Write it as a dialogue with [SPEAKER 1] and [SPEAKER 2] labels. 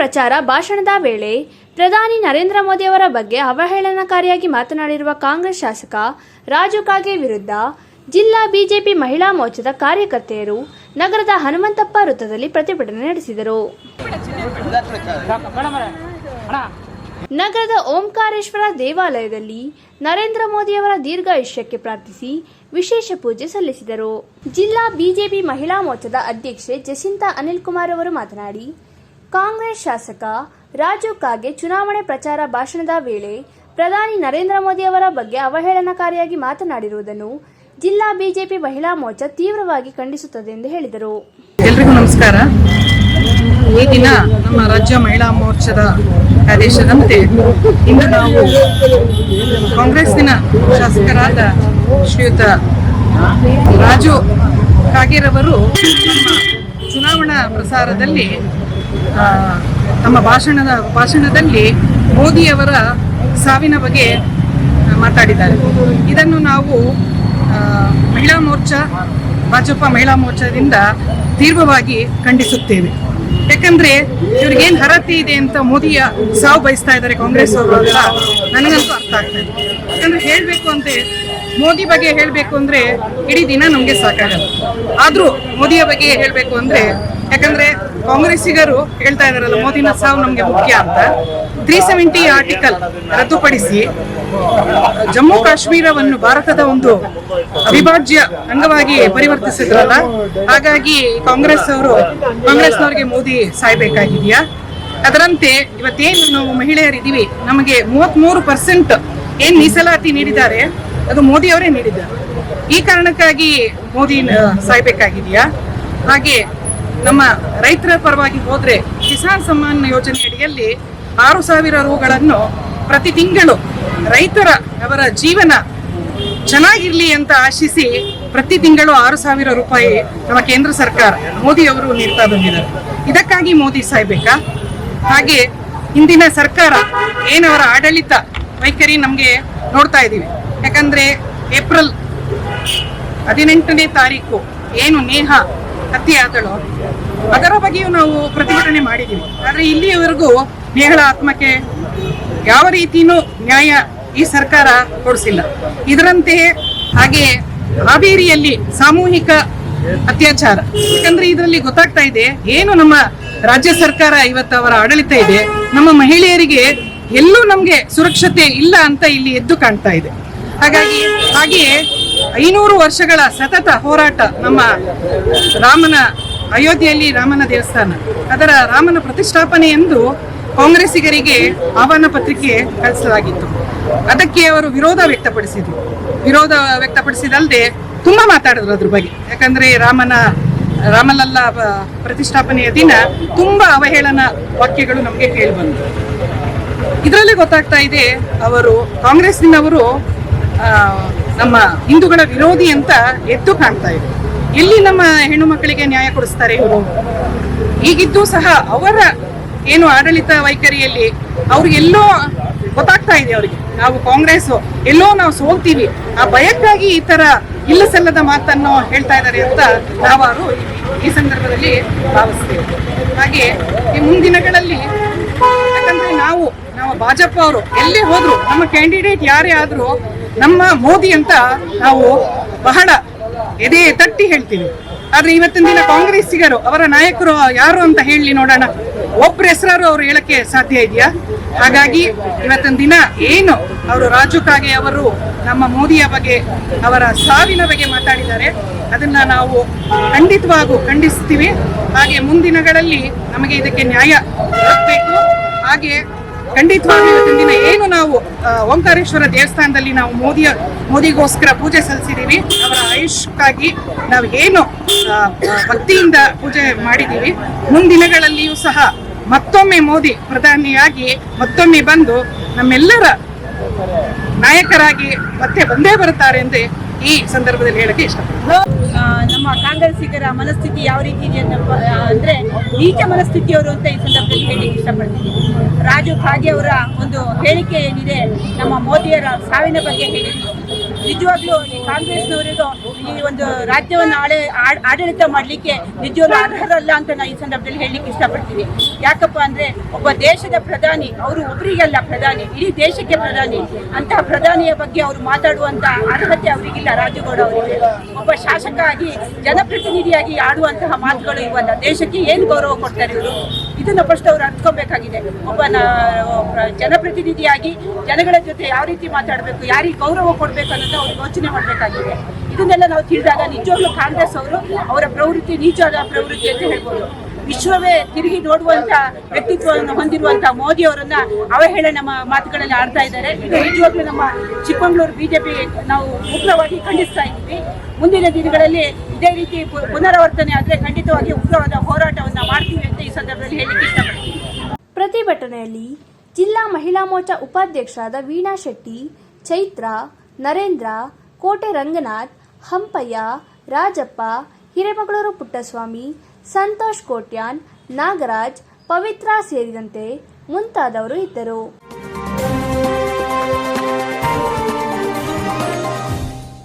[SPEAKER 1] ಪ್ರಚಾರ ಭಾಷಣದ ವೇಳೆ ಪ್ರಧಾನಿ ನರೇಂದ್ರ ಮೋದಿಯವರ ಬಗ್ಗೆ ಅವಹೇಳನಕಾರಿಯಾಗಿ ಮಾತನಾಡಿರುವ ಕಾಂಗ್ರೆಸ್ ಶಾಸಕ ರಾಜು ಕಾಗೆ ವಿರುದ್ಧ ಜಿಲ್ಲಾ ಬಿಜೆಪಿ ಮಹಿಳಾ ಮೋರ್ಚಾದ ಕಾರ್ಯಕರ್ತೆಯರು ನಗರದ ಹನುಮಂತಪ್ಪ ವೃತ್ತದಲ್ಲಿ ಪ್ರತಿಭಟನೆ ನಡೆಸಿದರು. ನಗರದ ಓಂಕಾರೇಶ್ವರ ದೇವಾಲಯದಲ್ಲಿ ನರೇಂದ್ರ ಮೋದಿಯವರ ದೀರ್ಘಾಯುಷ್ಯಕ್ಕೆ ಪ್ರಾರ್ಥಿಸಿ ವಿಶೇಷ ಪೂಜೆ ಸಲ್ಲಿಸಿದರು. ಜಿಲ್ಲಾ ಬಿಜೆಪಿ ಮಹಿಳಾ ಮೋರ್ಚಾದ ಅಧ್ಯಕ್ಷೆ ಜಸಿಂತಾ ಅನಿಲ್ ಕುಮಾರ್ ಅವರು ಮಾತನಾಡಿ ಕಾಂಗ್ರೆಸ್ ಶಾಸಕ ರಾಜು ಕಾಗೆ ಚುನಾವಣೆ ಪ್ರಚಾರ ಭಾಷಣದ ವೇಳೆ ಪ್ರಧಾನಿ ನರೇಂದ್ರ ಮೋದಿ ಅವರ ಬಗ್ಗೆ ಅವಹೇಳನಕಾರಿಯಾಗಿ ಮಾತನಾಡಿರುವುದನ್ನು ಜಿಲ್ಲಾ ಬಿಜೆಪಿ ಮಹಿಳಾ ಮೋರ್ಚಾ ತೀವ್ರವಾಗಿ ಖಂಡಿಸುತ್ತದೆ ಎಂದು ಹೇಳಿದರು.
[SPEAKER 2] ಎಲ್ರಿಗೂ ನಮಸ್ಕಾರ. ಈ ದಿನ ನಮ್ಮ ರಾಜ್ಯ ಮಹಿಳಾ ಮೋರ್ಚಾದ ಆದೇಶದಂತೆ ಇಂದು ನಾವು ಕಾಂಗ್ರೆಸ್ಸಿನ ಶಾಸಕರಾದ ಶ್ರೀಯುತ ರಾಜು ಕಾಗೇರವರು ಚುನಾವಣಾ ಪ್ರಸಾರದಲ್ಲಿ ತಮ್ಮ ಭಾಷಣದ ಭಾಷಣದಲ್ಲಿ ಮೋದಿಯವರ ಸಾವಿನ ಬಗ್ಗೆ ಮಾತಾಡಿದ್ದಾರೆ. ಇದನ್ನು ನಾವು ಮಹಿಳಾ ಮೋರ್ಚಾ, ಭಾಜಪ ಮಹಿಳಾ ಮೋರ್ಚಾದಿಂದ ತೀವ್ರವಾಗಿ ಖಂಡಿಸುತ್ತೇವೆ. ಯಾಕಂದ್ರೆ ಇವ್ರಿಗೇನು ಹರತಿ ಇದೆ ಅಂತ ಮೋದಿಯ ಸಾವು ಬಯಸ್ತಾ ಇದ್ದಾರೆ ಕಾಂಗ್ರೆಸ್ ಅವರು ಅಂತ ನನಗಂತೂ ಅರ್ಥ ಆಗ್ತಾ ಇದೆ ಯಾಕಂದ್ರೆ ಹೇಳಬೇಕು ಅಂದ್ರೆ, ಮೋದಿ ಬಗ್ಗೆ ಹೇಳಬೇಕು ಅಂದ್ರೆ ಇಡೀ ದಿನ ನಮಗೆ ಸಾಕಾಗಲ್ಲ. ಆದರೂ ಮೋದಿಯ ಬಗ್ಗೆ ಹೇಳಬೇಕು ಅಂದ್ರೆ ಯಾಕಂದ್ರೆ ಕಾಂಗ್ರೆಸ್ಸಿಗರು ಹೇಳ್ತಾ ಇದಾರಲ್ಲ, ಮೋದಿನ ಸಾವು ನಮ್ಗೆ ಮುಖ್ಯ ಅಂತ. ತ್ರೀ ಸೆವೆಂಟಿ ಆರ್ಟಿಕಲ್ ರದ್ದುಪಡಿಸಿ ಜಮ್ಮು ಕಾಶ್ಮೀರವನ್ನು ಭಾರತದ ಒಂದು ಅವಿಭಾಜ್ಯ ಅಂಗವಾಗಿ ಪರಿವರ್ತಿಸಿದ್ರಲ್ಲ, ಹಾಗಾಗಿ ಕಾಂಗ್ರೆಸ್ ಅವರು, ಕಾಂಗ್ರೆಸ್ನವ್ರಿಗೆ ಮೋದಿ ಸಾಯ್ಬೇಕಾಗಿದೆಯಾ? ಅದರಂತೆ ಇವತ್ತೇನು ನಾವು ಮಹಿಳೆಯರಿದ್ದೀವಿ, ನಮಗೆ ಮೂವತ್ಮೂರು ಪರ್ಸೆಂಟ್ ಏನ್ ಮೀಸಲಾತಿ ನೀಡಿದ್ದಾರೆ, ಅದು ಮೋದಿ ಅವರೇ ನೀಡಿದ್ದಾರೆ. ಈ ಕಾರಣಕ್ಕಾಗಿ ಮೋದಿ ಸಾಯ್ಬೇಕಾಗಿದೆಯಾ? ಹಾಗೆ ನಮ್ಮ ರೈತರ ಪರವಾಗಿ ಹೋದ್ರೆ ಕಿಸಾನ್ ಸಮ್ಮಾನ್ ಯೋಜನೆ ಅಡಿಯಲ್ಲಿ ಆರು ಸಾವಿರ ರೂಗಳನ್ನು ಪ್ರತಿ ತಿಂಗಳು ರೈತರ ಅವರ ಜೀವನ ಚೆನ್ನಾಗಿರ್ಲಿ ಅಂತ ಆಶಿಸಿ ಪ್ರತಿ ತಿಂಗಳು ಆರು ಸಾವಿರ ರೂಪಾಯಿ ನಮ್ಮ ಕೇಂದ್ರ ಸರ್ಕಾರ ಮೋದಿ ಅವರು ನೀಡ್ತಾ ಬಂದಿದ್ದಾರೆ. ಇದಕ್ಕಾಗಿ ಮೋದಿ ಸಾಯ್ಬೇಕಾ ಹಾಗೆ ಹಿಂದಿನ ಸರ್ಕಾರ ಏನವರ ಆಡಳಿತ ವೈಖರಿ ನಮಗೆ ನೋಡ್ತಾ ಇದ್ದೀವಿ. ಯಾಕಂದ್ರೆ ಏಪ್ರಿಲ್ ಹದಿನೆಂಟನೇ ತಾರೀಕು ಏನು ನೇಹ ಹತ್ಯೆ ಆದಳು. ಅದರ ಬಗ್ಗೆಯೂ ನಾವು ಪ್ರತಿಭಟನೆ ಮಾಡಿದ್ದೀವಿ ಆದರೆ ಇಲ್ಲಿಯವರೆಗೂ ನೇಹಳ ಆತ್ಮಕ್ಕೆ ಯಾವ ರೀತಿಯೂ ನ್ಯಾಯ ಈ ಸರ್ಕಾರ ಕೊಡಿಸಿಲ್ಲ. ಇದರಂತೆಯೇ ಹಾಗೆ ಹಾವೇರಿಯಲ್ಲಿ ಸಾಮೂಹಿಕ ಅತ್ಯಾಚಾರ. ಯಾಕಂದ್ರೆ ಇದರಲ್ಲಿ ಗೊತ್ತಾಗ್ತಾ ಇದೆ, ಏನು ನಮ್ಮ ರಾಜ್ಯ ಸರ್ಕಾರ ಇವತ್ತು ಅವರ ಆಡಳಿತ ಇದೆ, ನಮ್ಮ ಮಹಿಳೆಯರಿಗೆ ಎಲ್ಲೂ ನಮಗೆ ಸುರಕ್ಷತೆ ಇಲ್ಲ ಅಂತ ಇಲ್ಲಿ ಎದ್ದು ಕಾಣ್ತಾ ಇದೆ. ಹಾಗಾಗಿ ಹಾಗೆಯೇ ಐನೂರು ವರ್ಷಗಳ ಸತತ ಹೋರಾಟ ನಮ್ಮ ರಾಮನ ಅಯೋಧ್ಯೆಯಲ್ಲಿ ರಾಮನ ದೇವಸ್ಥಾನ. ಅದರ ರಾಮನ ಪ್ರತಿಷ್ಠಾಪನೆ ಎಂದು ಕಾಂಗ್ರೆಸ್ಸಿಗರಿಗೆ ಆಹ್ವಾನ ಪತ್ರಿಕೆ ಕಳಿಸಲಾಗಿತ್ತು. ಅದಕ್ಕೆ ಅವರು ವಿರೋಧ ವ್ಯಕ್ತಪಡಿಸಿದ್ರು. ವಿರೋಧ ವ್ಯಕ್ತಪಡಿಸಿದಲ್ಲದೆ ತುಂಬಾ ಮಾತಾಡಿದ್ರು ಅದ್ರ ಬಗ್ಗೆ. ಯಾಕಂದ್ರೆ ರಾಮನ, ರಾಮಲಲ್ಲ ಪ್ರತಿಷ್ಠಾಪನೆಯ ದಿನ ತುಂಬಾ ಅವಹೇಳನ ವಾಕ್ಯಗಳು ನಮಗೆ ಕೇಳಿ ಬಂತು ಇದರಲ್ಲಿ ಗೊತ್ತಾಗ್ತಾ ಇದೆ, ಅವರು ಕಾಂಗ್ರೆಸ್ನವರು ನಮ್ಮ ಹಿಂದೂಗಳ ವಿರೋಧಿ ಅಂತ ಎದ್ದು ಕಾಣ್ತಾ ಇದೆ. ಎಲ್ಲಿ ನಮ್ಮ ಹೆಣ್ಣು ಮಕ್ಕಳಿಗೆ ನ್ಯಾಯ ಕೊಡಿಸ್ತಾರೆ ಇವರು? ಈಗಿದ್ದು ಸಹ ಅವರ ಏನು ಆಡಳಿತ ವೈಖರಿಯಲ್ಲಿ ಅವ್ರಿಗೆ ಎಲ್ಲೋ ಗೊತ್ತಾಗ್ತಾ ಇದೆ ಅವರಿಗೆ. ನಾವು ಕಾಂಗ್ರೆಸ್ ಎಲ್ಲೋ ನಾವು ಸೋಲ್ತೀವಿ. ಆ ಭಯಕ್ಕಾಗಿ ಈ ತರ ಇಲ್ಲ ಸಲ್ಲದ ಮಾತನ್ನು ಹೇಳ್ತಾ ಇದ್ದಾರೆ ಅಂತ ನಾವಾರು ಈ ಸಂದರ್ಭದಲ್ಲಿ ಭಾವಿಸ್ತೇವೆ. ಹಾಗೆ ಈ ಮುಂದಿನಗಳಲ್ಲಿ ಯಾಕಂದ್ರೆ ನಾವು ನಾವು ಭಾಜಪ ಅವರು ಎಲ್ಲೇ ಹೋದ್ರು, ನಮ್ಮ ಕ್ಯಾಂಡಿಡೇಟ್ ಯಾರೇ ಆದ್ರೂ ನಮ್ಮ ಮೋದಿ ಅಂತ ನಾವು ಬಹಳ ಎದೆ ತಟ್ಟಿ ಹೇಳ್ತೀವಿ. ಆದ್ರೆ ಇವತ್ತಿನ ದಿನ ಕಾಂಗ್ರೆಸ್ಸಿಗರು, ಅವರ ನಾಯಕರು ಯಾರು ಅಂತ ಹೇಳಿ ನೋಡೋಣ. ಒಬ್ಬರ ಹೆಸರಾರು ಅವರು ಹೇಳಕ್ಕೆ ಸಾಧ್ಯ ಇದೆಯಾ? ಹಾಗಾಗಿ ಇವತ್ತಿನ ದಿನ ಏನು ಅವರು ರಾಜು ಕಾಗೆ ಅವರು ನಮ್ಮ ಮೋದಿಯ ಬಗ್ಗೆ, ಅವರ ಸಾವಿನ ಬಗ್ಗೆ ಮಾತಾಡಿದ್ದಾರೆ, ಅದನ್ನ ನಾವು ಖಂಡಿತವಾಗೂ ಖಂಡಿಸ್ತೀವಿ. ಹಾಗೆ ಮುಂದಿನಗಳಲ್ಲಿ ನಮಗೆ ಇದಕ್ಕೆ ನ್ಯಾಯ ಆಗ್ಬೇಕು. ಹಾಗೆ ಖಂಡಿತವಾಗಿ ದಿನ ಏನು ನಾವು ಓಂಕಾರೇಶ್ವರ ದೇವಸ್ಥಾನದಲ್ಲಿ ನಾವು ಮೋದಿಯ, ಮೋದಿಗೋಸ್ಕರ ಪೂಜೆ ಸಲ್ಲಿಸಿದ್ದೀವಿ ಅವರ ಆಯುಷ್ಯಕ್ಕಾಗಿ ನಾವು ಏನು ಭಕ್ತಿಯಿಂದ ಪೂಜೆ ಮಾಡಿದ್ದೀವಿ ಮುಂದಿನಗಳಲ್ಲಿಯೂ ಸಹ ಮತ್ತೊಮ್ಮೆ ಮೋದಿ ಪ್ರಧಾನಿಯಾಗಿ ಮತ್ತೊಮ್ಮೆ ಬಂದು ನಮ್ಮೆಲ್ಲರ ನಾಯಕರಾಗಿ ಮತ್ತೆ ಬಂದೇ ಬರುತ್ತಾರೆ ಎಂದು ಈ ಸಂದರ್ಭದಲ್ಲಿ ಹೇಳಕ್ಕೆ ಇಷ್ಟಪಡ್ತೀನಿ.
[SPEAKER 3] ನಮ್ಮ ಕಾಂಗ್ರೆಸ್ಸಿಗರ ಮನಸ್ಥಿತಿ ಯಾವ ರೀತಿ ಇದೆ ಅಂದರೆ ನೀಚ ಮನಸ್ಥಿತಿಯವರು ಅಂತ ಈ ಸಂದರ್ಭದಲ್ಲಿ ಹೇಳಲಿಕ್ಕೆ ಇಷ್ಟಪಡ್ತೀನಿ. ರಾಜು ಖಾದಿ ಅವರ ಒಂದು ಹೇಳಿಕೆ ಏನಿದೆ ನಮ್ಮ ಮೋದಿಯರ ಸಾವಿನ ಬಗ್ಗೆ ಹೇಳಿದ್ರು ನಿಜವಾಗ್ಲೂ ಈ ಕಾಂಗ್ರೆಸ್ನವರಿಗೂ ಈ ಒಂದು ರಾಜ್ಯವನ್ನು ಆಡಳಿತ ಮಾಡಲಿಕ್ಕೆ ನಿಜವಾಗ್ಲೂ ಅರ್ಹರಲ್ಲ ಅಂತ ನಾನು ಈ ಸಂದರ್ಭದಲ್ಲಿ ಹೇಳಲಿಕ್ಕೆ ಇಷ್ಟಪಡ್ತೀನಿ ಯಾಕಪ್ಪ ಅಂದ್ರೆ ಒಬ್ಬ ದೇಶದ ಪ್ರಧಾನಿ, ಅವರು ಒಬ್ಬರಿಗಲ್ಲ ಪ್ರಧಾನಿ, ಇಡೀ ದೇಶಕ್ಕೆ ಪ್ರಧಾನಿ. ಅಂತಹ ಪ್ರಧಾನಿಯ ಬಗ್ಗೆ ಅವರು ಮಾತಾಡುವಂತಹ ಅರ್ಹತೆ ಅವರಿಗಿಲ್ಲ, ರಾಜುಗೌಡ ಅವರಿಗೆ. ಒಬ್ಬ ಶಾಸಕ ಆಗಿ ಜನಪ್ರತಿನಿಧಿಯಾಗಿ ಆಡುವಂತಹ ಮಾತುಗಳು ಇವಲ್ಲ ದೇಶಕ್ಕೆ ಏನು ಗೌರವ ಕೊಡ್ತಾರೆ ಇವರು? ಇದನ್ನ ಫಸ್ಟ್ ಅವರು ಅರ್ಥಕೋಬೇಕಾಗಿದೆ ಒಬ್ಬ ಜನಪ್ರತಿನಿಧಿಯಾಗಿ ಜನಗಳ ಜೊತೆ ಯಾವ ರೀತಿ ಮಾತಾಡಬೇಕು, ಯಾರಿಗೆ ಗೌರವ ಕೊಡಬೇಕು ಅನ್ನೋದು ಅವ್ರು ಯೋಚನೆ ಮಾಡಬೇಕಾಗಿದೆ. ಇದನ್ನೆಲ್ಲ ನಾವು ತಿಳಿದಾಗ ನಿಜವಾಗ್ಲೂ ಕಾಂಗ್ರೆಸ್ ಅವರು ಅವರ ಪ್ರವೃತ್ತಿ, ನೀಚವಾದ ಪ್ರವೃತ್ತಿ ಅಂತ ಹೇಳ್ಬೋದು. ವಿಶ್ವವೇ ತಿರುಗಿ ನೋಡುವಂತ ವ್ಯಕ್ತಿತ್ವವನ್ನು ಹೊಂದಿರುವಂತ ಮೋದಿ ಅವರನ್ನ ಅವಹೇಳನ ನಮ್ಮ ಮಾತುಗಳಲ್ಲಿ ಆಡ್ತಾ ಇದ್ದಾರೆ. ಇದು ನಿಜವಾಗ್ಲೂ ನಮ್ಮ ಚಿಕ್ಕಮಗಳೂರು ಬಿಜೆಪಿ ನಾವು ಉಗ್ರವಾಗಿ ಖಂಡಿಸ್ತಾ ಇದ್ದೀವಿ. ಮುಂದಿನ ದಿನಗಳಲ್ಲಿ ಇದೇ ರೀತಿ ಪುನರಾವರ್ತನೆ ಆದ್ರೆ ಖಂಡಿತವಾಗಿ ಉಗ್ರವಾದ ಹೋರಾಟವನ್ನ ಮಾಡ್ತೀವಿ ಅಂತ ಈ ಸಂದರ್ಭದಲ್ಲಿ ಹೇಳಿಕೆ ಇಷ್ಟಪಡ್ತೀನಿ.
[SPEAKER 1] ಪ್ರತಿಭಟನೆಯಲ್ಲಿ ಜಿಲ್ಲಾ ಮಹಿಳಾ ಮೋರ್ಚಾ ಉಪಾಧ್ಯಕ್ಷರಾದ ವೀಣಾ ಶೆಟ್ಟಿ, ಚೈತ್ರ, ನರೇಂದ್ರ, ಕೋಟೆ ರಂಗನಾಥ್, ಹಂಪಯ್ಯ, ರಾಜಪ್ಪ ಹಿರೇಮಗಳೂರು ಪುಟ್ಟಸ್ವಾಮಿ ಸಂತೋಷ್ ಕೋಟ್ಯಾನ್ ನಾಗರಾಜ್ ಪವಿತ್ರ ಸೇರಿದಂತೆ ಮುಂತಾದವರು ಇದ್ದರು.